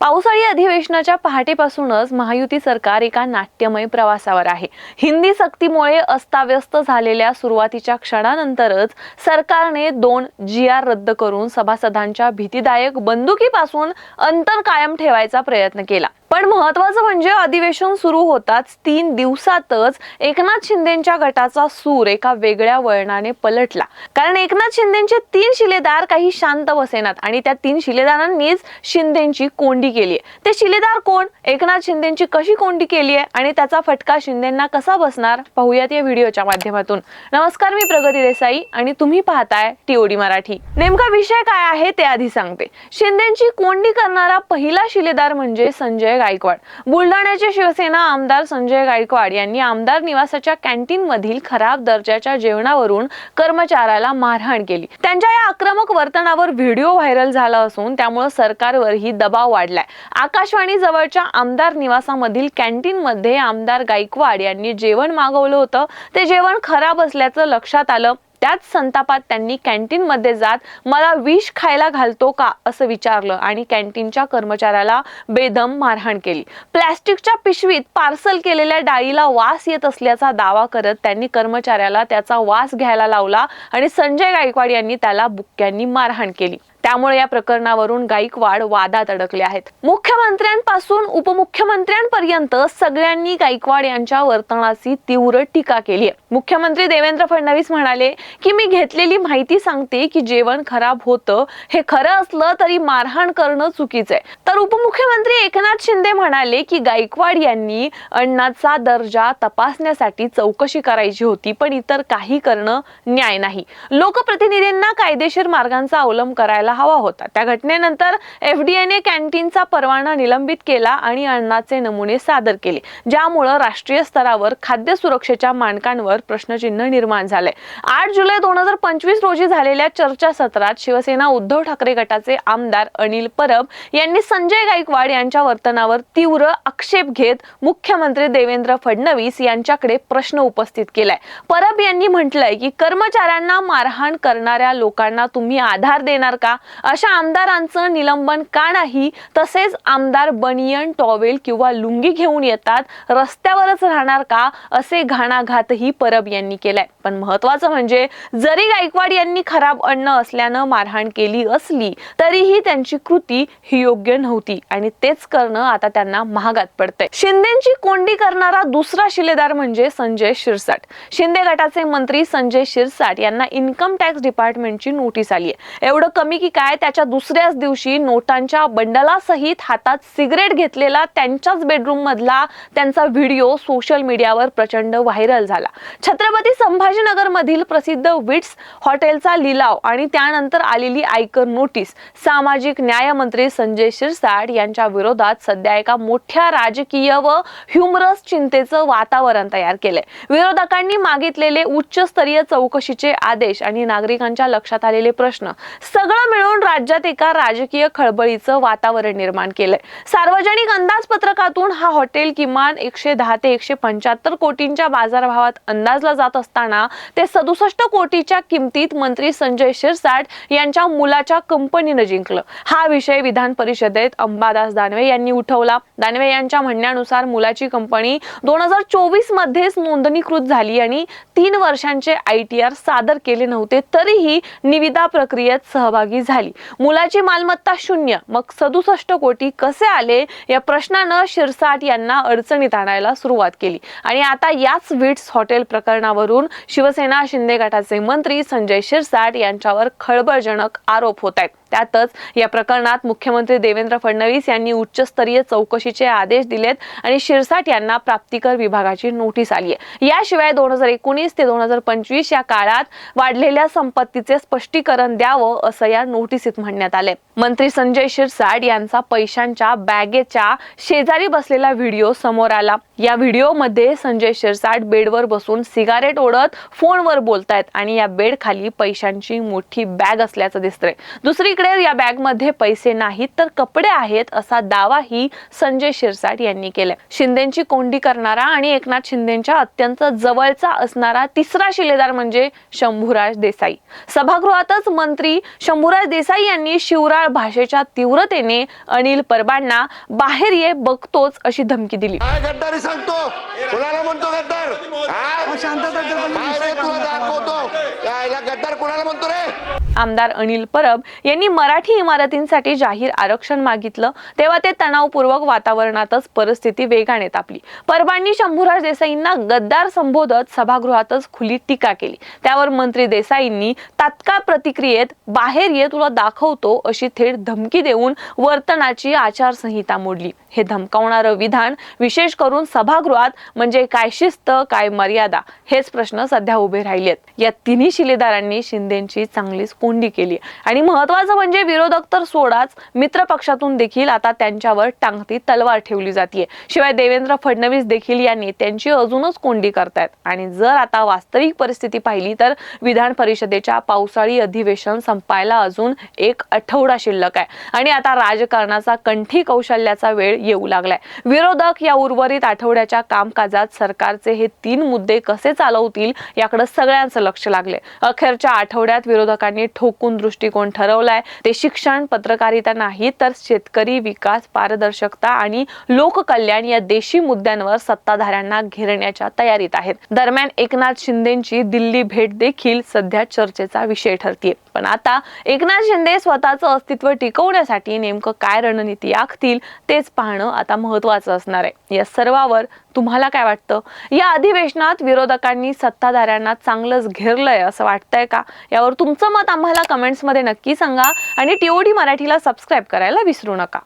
पावसाळी अधिवेशनाच्या पहाटेपासूनच महायुती सरकार एका नाट्यमय प्रवासावर आहे. हिंदी सक्तीमुळे अस्ताव्यस्त झालेल्या सुरुवातीच्या क्षणानंतरच सरकारने दोन जी आर रद्द करून सभासदांच्या भीतीदायक बंदुकीपासून अंतर कायम ठेवायचा प्रयत्न केला. पण महत्वाचं म्हणजे अधिवेशन सुरू होताच. तीन दिवसातच एकनाथ शिंदेच्या गटाचा सूर एका वेगळ्या वळणाने पलटला. कारण एकनाथ शिंदेचे तीन शिलेदार काही शांत बसेनात आणि त्या तीन शिलेदारांनीच शिंदेची कोंडी केली ते शिलेदार कोण? एकनाथ शिंदेची कशी कोंडी केली आहे आणि त्याचा फटका शिंदेना कसा बसणार? पाहूयात या व्हिडिओच्या माध्यमातून. नमस्कार मी प्रगती देसाई आणि तुम्ही पाहताय टीओडी मराठी. नेमका विषय काय आहे ते आधी सांगते. शिंदेची कोंडी करणारा पहिला शिलेदार म्हणजे संजय गायकवाड. बुलढाण्याचे शिवसेना आमदार संजय गायकवाड यांनी आमदार निवासाच्या कॅन्टीन मधील खराब दर्जाच्या जेवणावरून कर्मचाऱ्याला मारहाण केली. त्यांच्या या आक्रमक वर्तनावर व्हिडिओ व्हायरल झाला असून त्यामुळे सरकारवरही दबाव वाढलाय. आकाशवाणी जवळच्या आमदार निवासामधील कॅन्टीन मध्ये आमदार गायकवाड यांनी जेवण मागवलं होतं. ते जेवण खराब असल्याचं लक्षात आलं. त्याच संतापात त्यांनी कॅन्टीन मध्ये जात मला विष खायला घालतो का असं विचारलं आणि कॅन्टीनच्या कर्मचाऱ्याला बेदम मारहाण केली. प्लॅस्टिकच्या पिशवीत पार्सल केलेल्या डाळीला वास येत असल्याचा दावा करत त्यांनी कर्मचाऱ्याला त्याचा वास घ्यायला लावला आणि संजय गायकवाड यांनी त्याला बुक्क्यांनी मारहाण केली. त्यामुळे या प्रकरणावरून गायकवाड वादात अडकले आहेत. मुख्यमंत्र्यांपासून उपमुख्यमंत्र्यांपर्यंत सगळ्यांनी गायकवाड यांच्या वर्तनाची तीव्र टीका केली आहे. मुख्यमंत्री देवेंद्र फडणवीस म्हणाले की मी घेतलेली माहिती सांगते की जेवण खराब होतं. हे खरं असलं तरी मारहाण करणं चुकीचं आहे. तर उपमुख्यमंत्री एकनाथ शिंदे म्हणाले की गायकवाड यांनी अण्णाचा दर्जा तपासण्यासाठी चौकशी करायची होती पण इतर काही करणं न्याय नाही. लोकप्रतिनिधींना कायदेशीर मार्गांचा अवलंब करायला हवा होता. त्या घटनेनंतर एफडीएने कॅन्टीनचा परवाना निलंबित केला आणि अन्नाचे नमुने सादर केले ज्यामुळं राष्ट्रीय स्तरावर खाद्य सुरक्षेच्या मानकांवर प्रश्नचिन्ह निर्माण झाले आठ जुलै दोन हजार पंचवीस रोजी झालेल्या चर्चासत्रात शिवसेना उद्धव ठाकरे गटाचे आमदार अनिल परब यांनी संजय गायकवाड यांच्या वर्तनावर तीव्र आक्षेप घेत मुख्यमंत्री देवेंद्र फडणवीस यांच्याकडे प्रश्न उपस्थित केलाय. परब यांनी म्हटलंय की कर्मचाऱ्यांना मारहाण करणाऱ्या लोकांना तुम्ही आधार देणार का? अशा आमदारांचं निलंबन का नाही? तसेच आमदार बनियन टॉवेल किंवा लुंगी घेऊन येतात रस्त्यावरच राहणार का? असे घाणाघातही परब यांनी केलाय. पण महत्वाचं म्हणजे जरी गायकवाड यांनी खराब अन्न असल्यानं मारहाण केली असली तरीही त्यांची कृती ही योग्य नव्हती. आणि तेच करणं आता त्यांना महागात पडतंय. शिंदेची कोंडी करणारा दुसरा शिलेदार म्हणजे संजय शिरसाट. शिंदे गटाचे मंत्री संजय शिरसाट यांना इन्कम टॅक्स डिपार्टमेंटची नोटीस आली आहे एवढं कमी की काय त्याच्या दुसऱ्याच दिवशी नोटांच्या बंडलासहित हातात सिगरेट घेतलेला त्यांच्याच बेडरूम मधला त्यांचा व्हिडिओ सोशल मीडियावर प्रचंड व्हायरल झाला. छत्रपती संभाजी मधील प्रसिद्ध विट्स हॉटेलचा लिलाव आणि त्यानंतर आलेली आयकर नोटीस सामाजिक न्यायमंत्री संजय शिरसाट यांच्या विरोधात सध्या एका मोठ्या राजकीय व ह्युमरस चिंतेचं वातावरण तयार केलंय. विरोधकांनी मागितलेले उच्चस्तरीय चौकशीचे आदेश आणि नागरिकांच्या लक्षात आलेले प्रश्न सगळं मिळून राज्यात एका राजकीय खळबळीचं वातावरण निर्माण केलंय. सार्वजनिक अंदाजपत्रकातून हा हॉटेल किमान एकशे दहा ते एकशे पंच्याहत्तर कोटींच्या बाजारभावात अंदाजला जात असताना ते सदुसष्ट कोटीच्या किमतीत मंत्री संजय शिरसाट यांच्या मुलाच्या कंपनीनं जिंकलं. हा विषय विधान परिषदेत अंबादास दानवे यांनी उठवला. दानवे यांच्या म्हणण्यानुसार मुलाची कंपनी दोन हजार चोवीस मध्येच नोंदणीकृत झाली आणि तीन वर्षांचे आय टी आर सादर केले नव्हते तरीही निविदा प्रक्रियेत सहभागी झाली. मुलाची मालमत्ता शून्य. मग सदुसष्ट कोटी कसे आले? या प्रश्नानं शिरसाट यांना अडचणीत आणायला सुरुवात केली. आणि आता याच विट्स हॉटेल प्रकरणावरून शिवसेना शिंदे गटाचे मंत्री संजय शिरसाट यांच्यावर खळबळजनक आरोप होत आहेत. त्यातच या प्रकरणात मुख्यमंत्री देवेंद्र फडणवीस यांनी उच्चस्तरीय चौकशीचे आदेश दिलेत आणि शिरसाट यांना प्राप्तिकर विभागाची नोटीस आली आहे. याशिवाय दोन हजार एकोणीस ते दोन हजार पंचवीस या काळात वाढलेल्या संपत्तीचे स्पष्टीकरण द्यावं असं या नोटिसीत म्हणण्यात आले मंत्री संजय शिरसाट यांचा पैशांच्या बॅगेच्या शेजारी बसलेला व्हिडिओ समोर आला. या व्हिडिओमध्ये संजय शिरसाट बेडवर बसून सिगारेट ओढत फोनवर बोलतायत आणि या बेड खाली पैशांची मोठी बॅग असल्याचं दिसतंय. दुसरी एकीकडे या बॅगमध्ये पैसे नाहीत तर कपडे आहेत असा दावाही संजय शिरसाट यांनी केलाय. शिंदेची कोंडी करणारा आणि एकनाथ शिंदेच्या अत्यंत जवळचा असणारा तिसरा शिलेदार म्हणजे शंभूराज देसाई. सभागृहातच मंत्री शंभूराज देसाई यांनी शिवराळ भाषेच्या तीव्रतेने अनिल परबांना बाहेर ये बघतोच अशी धमकी दिली. काय गद्दारी सांगतो. कुणाला म्हणतो गद्दार? शांतता कुणाला म्हणतो रे? आमदार अनिल परब यांनी मराठी इमारतींसाठी जाहीर आरक्षण मागितलं. तेव्हा ते तणावपूर्वक वातावरणातच परिस्थिती वेगाने तापली. परबांनी शंभूराज देसाईंना गद्दार संबोधत सभागृहातच खुली टीका केली. त्यावर मंत्री देसाईंनी तात्काळ प्रतिक्रियेत बाहेर ये तुला दाखवतो अशी थेट धमकी देऊन वर्तनाची आचारसंहिता मोडली. हे धमकावणारं विधान विशेष करून सभागृहात म्हणजे काय शिस्त काय मर्यादा हेच प्रश्न सध्या उभे राहिलेत. या तिन्ही शिलेदारांनी शिंदेची चांगलीच कोंडी केली. आणि महत्वाचं म्हणजे विरोधक तर सोडाच मित्र पक्षातून देखील आता त्यांच्यावर टांगती तलवार ठेवली जाते शिवाय देवेंद्र फडणवीस देखील या नेत्यांची अजूनच कोंडी करतायत. आणि जर आता वास्तविक परिस्थिती पाहिली तर विधान परिषदेच्या पावसाळी अधिवेशन संपायला अजून एक आठवडा शिल्लक आहे. आणि आता राजकारणाचा कंठी कौशल्याचा वेळ येऊ लागलाय. विरोधक या उर्वरित आठवड्याच्या कामकाजात सरकारचे हे तीन मुद्दे कसे चालवतील याकडे सगळ्यांचं लक्ष लागले अखेरच्या आठवड्यात विरोधकांनी ठोकून दृष्टिकोन ठरवलाय. ते शिक्षण पत्रकारिता नाही तर शेतकरी विकास पारदर्शकता आणि लोककल्याण या देशी मुद्द्यांवर सत्ताधाऱ्यांना घेरण्याच्या तयारीत आहेत. दरम्यान एकनाथ शिंदेची दिल्ली भेट देखील सध्या चर्चेचा विषय ठरतीये. पण आता एकनाथ शिंदे स्वतःचं अस्तित्व टिकवण्यासाठी नेमकं काय रणनीती आखतील तेच पाहणं आता महत्वाचं असणार आहे. या सर्वावर तुम्हाला काय वाटतं? या अधिवेशनात विरोधकांनी सत्ताधाऱ्यांना चांगलंच घेरलंय असं वाटतंय का? यावर तुमचं मत आम्हाला कमेंट्समध्ये नक्की सांगा आणि टीओडी मराठीला सबस्क्राईब करायला विसरू नका.